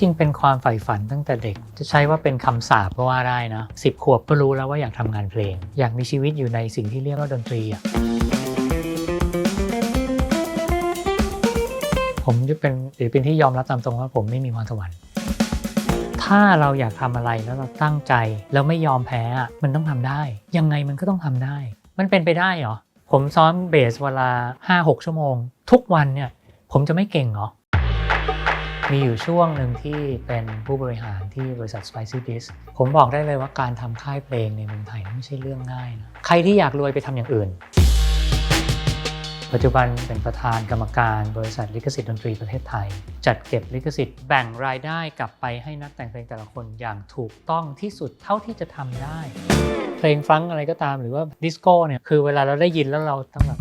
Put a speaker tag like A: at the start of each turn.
A: ริง ๆ เป็นความใฝ่ฝันตั้งแต่เด็ก จะใช้ว่าเป็นคำสาปก็ว่าได้นะสิบขวบก็รู้แล้วว่าอยากทำงานเพลง อยากมีชีวิตอยู่ในสิ่งที่เรียกว่าดนตรีอะผมจะเป็นศิลปินที่ยอมรับตามตรงว่าผมไม่มีพรสวรรค์ถ้าเราอยากทำอะไรแล้วเราตั้งใจแล้วไม่ยอมแพ้มันต้องทำได้ ยังไงมันก็ต้องทำได้ มันเป็นไปได้เหรอผมซ้อมเบสเวลา 5-6 ชั่วโมง ทุกวันเนี่ยผมจะไม่เก่งเหรอ มีอยู่ช่วงหนึ่งที่เป็นผู้บริหารที่บริษัท Spicy Dish ผมบอกได้เลยว่าการทำค่ายเพลงในเมืองไทยไม่ใช่เรื่องง่ายนะ ใครที่อยากรวยไปทำอย่างอื่น ปัจจุบันเป็นประธานกรรมการบริษัทลิขสิทธิ์ดนตรีประเทศไทย จัดเก็บลิขสิทธิ์แบ่งรายได้กลับไปให้นักแต่งเพลงแต่ละคนอย่างถูกต้องที่สุดเท่าที่จะทำได้ เพลงฟังอะไรก็ตามหรือว่าดิสโก้เนี่ยคือเวลาเราได้ยินแล้วเราต้องแบบ